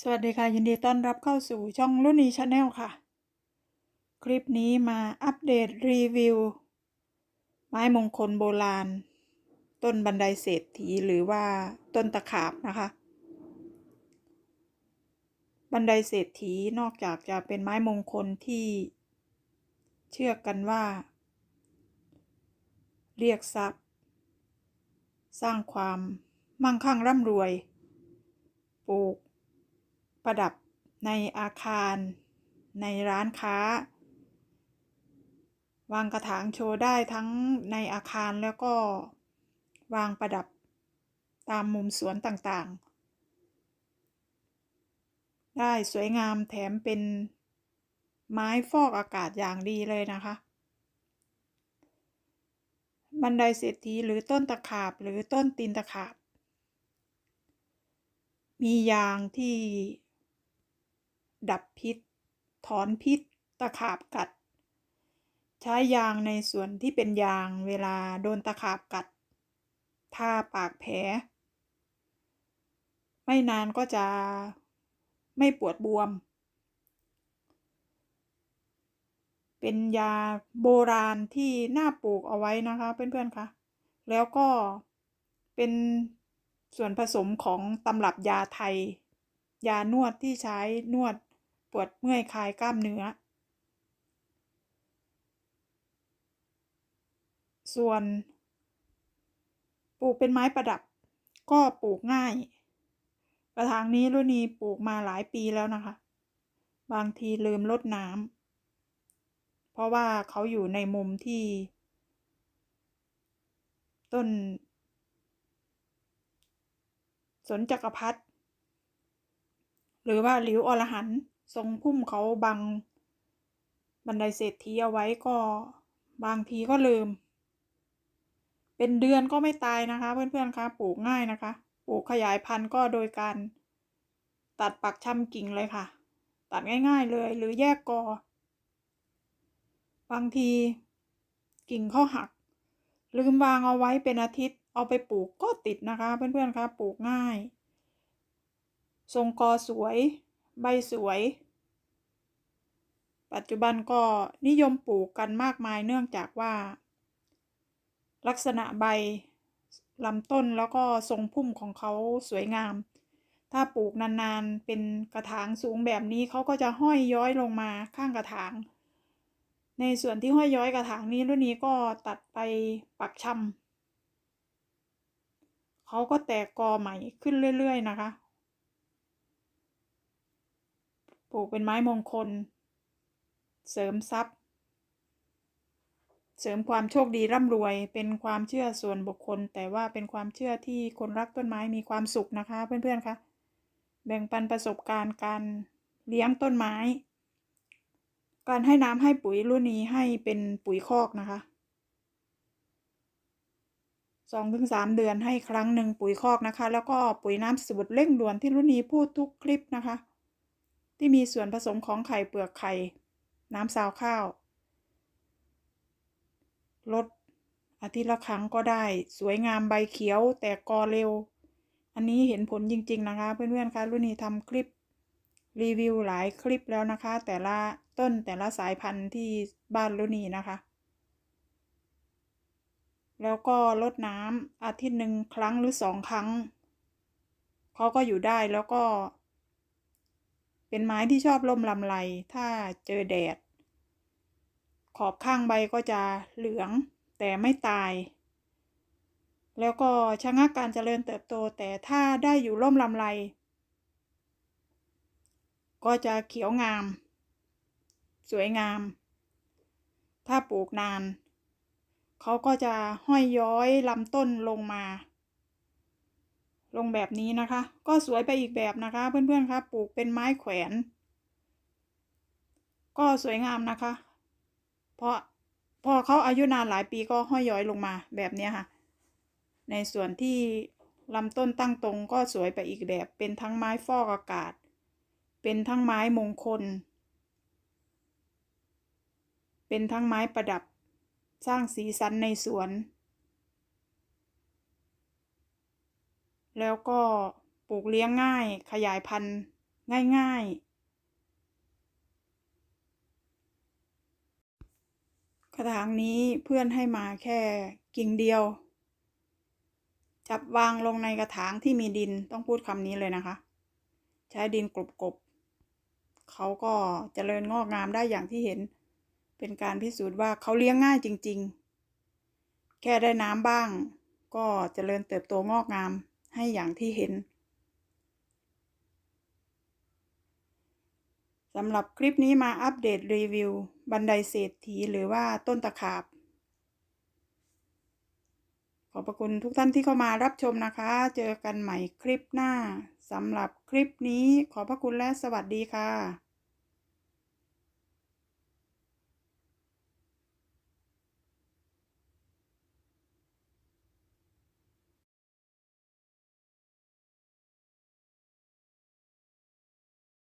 สวัสดีค่ะ ยินดีต้อนรับเข้าสู่ช่องรุ่นนี้ชาแนลค่ะ คลิปนี้มาอัปเดตรีวิว ไม้มงคลโบราณ ต้นบันไดเศรษฐีหรือว่าต้นตะขาบนะคะ บันไดเศรษฐีนอกจากจะเป็นไม้มงคลที่เชื่อกันว่า เรียกทรัพย์ สร้างความมั่งคั่งร่ำรวยปลูก ประดับในอาคาร ในร้านค้า วางกระถางโชว์ได้ทั้งในอาคารแล้วก็วางประดับตามมุมสวนต่างๆ ได้สวยงามแถมเป็นไม้ฟอกอากาศอย่างดีเลยนะคะ บันไดเศรษฐีหรือต้นตะขาบหรือต้นตีนตะขาบ มียางที่ ดับพิษ ถอนพิษ ตะขาบกัด ใช้ยางในส่วนที่เป็นยางเวลาโดนตะขาบกัด ทาปากแผล ไม่นานก็จะไม่ปวดบวม เป็นยาโบราณที่น่าปลูกเอาไว้นะคะเพื่อนๆคะแล้วก็เป็นส่วนผสมของตำรับยาไทย ยานวดที่ใช้นวด ปวดเมื่อยคลายกล้ามเนื้อ ส่วนปลูกเป็นไม้ประดับก็ปลูกง่าย กระถางนี้รุ่นนี้ปลูกมาหลายปีแล้วนะคะ บางทีลืมลดน้ำเพราะว่าเขาอยู่ในมุมที่ ต้น สนจักรพรรดิหรือว่าหลิวอรหันต์ ทรงพุ่มเขาบัง บันไดเศรษฐีเอาไว้ก็บางทีก็ลืม เป็นเดือนก็ไม่ตายนะคะ เพื่อนๆคะปลูกง่ายนะคะ ปลูกขยายพันธุ์ก็โดยการตัดปักชำกิ่งเลยค่ะ ตัดง่าย ๆเลยหรือแยกกอ บางทีกิ่งเขาหัก ลืมวางเอาไว้เป็นอาทิตย์ เอาไปปลูกก็ติดนะคะ เพื่อนๆคะปลูกง่าย ทรงกอสวย ใบสวย ปัจจุบันก็นิยมปลูกกันมากมายเนื่องจากว่า ลักษณะใบลำต้นแล้วก็ทรงพุ่มของเขาสวยงาม ถ้าปลูกนานๆ เป็นกระถางสูงแบบนี้เขาก็จะห้อยย้อยลงมาข้างกระถาง ในส่วนที่ห้อยย้อยกระถางนี้รุ่นนี้ก็ตัดไปปักชำเขาก็แตกกอใหม่ขึ้นเรื่อย ๆ นะคะ ปลูกเป็นไม้มงคล เสริมทรัพย์ เสริมความโชคดีร่ำรวย เป็นความเชื่อส่วนบุคคล แต่ว่าเป็นความเชื่อที่คนรักต้นไม้มีความสุขนะคะ เพื่อนๆคะแบ่งปันประสบการณ์การเลี้ยงต้นไม้ การให้น้ำให้ปุ๋ยรุ่นนี้ให้เป็นปุ๋ยคอกนะคะสองถึงสามเดือนให้ครั้งหนึ่งปุ๋ยคอกนะคะ แล้วก็ปุ๋ยน้ำสูตรเร่งด่วนที่รุ่นนี้พูดทุกคลิปนะคะ ที่มีส่วนผสมของไข่เปลือกไข่ น้ำซาวข้าวลดอาทิตย์ละครั้งก็ได้ สวยงามใบเขียวแต่กอเร็ว อันนี้เห็นผลจริง ๆ นะคะ เพื่อนๆคะรุ่นนี้ทำคลิปรีวิวหลายคลิปแล้วนะคะ แต่ละต้นแต่ละสายพันธุ์ที่บ้านรุ่นนี้นะคะ แล้วก็ลดน้ำอาทิตย์หนึ่งครั้งหรือสองครั้งเขาก็อยู่ได้แล้วก็ เป็นไม้ที่ชอบร่มลำไร ถ้าเจอแดด ขอบข้างใบก็จะเหลืองแต่ไม่ตาย แล้วก็ชะงักการเจริญเติบโตแต่ถ้าได้อยู่ร่มลำไร ก็จะเขียวงาม สวยงาม ถ้าปลูกนาน เขาก็จะห้อยย้อยลำต้นลงมา ลงแบบนี้นะคะ ก็สวยไปอีกแบบนะคะ เพื่อนๆครับปลูกเป็นไม้แขวน ก็สวยงามนะคะ เพราะพอเขาอายุนานหลายปีก็ห้อยย้อยลงมาแบบนี้ค่ะ ในส่วนที่ลำต้นตั้งตรงก็สวยไปอีกแบบ เป็นทั้งไม้ฟอกอากาศ เป็นทั้งไม้มงคล เป็นทั้งไม้ประดับ สร้างสีสันในสวน แล้วก็ปลูกเลี้ยงง่าย ขยายพันธุ์ง่ายๆ กระถางนี้เพื่อนให้มาแค่กิ่งเดียว จับวางลงในกระถางที่มีดินต้องพูดคำนี้เลยนะคะ ใช้ดินกลบๆเขาก็เจริญงอกงามได้อย่างที่เห็น เป็นการพิสูจน์ว่าเขาเลี้ยงง่ายจริงๆ แค่ได้น้ำบ้าง ก็เจริญเติบโตงอกงาม ให้อย่างที่เห็นสำหรับคลิปนี้มาอัปเดตรีวิว บันไดเศรษฐีหรือว่าต้นตะขาบ ขอบพระคุณทุกท่านที่เข้ามารับชมนะคะ เจอกันใหม่คลิปหน้าสำหรับคลิปนี้ขอบพระคุณและสวัสดีค่ะ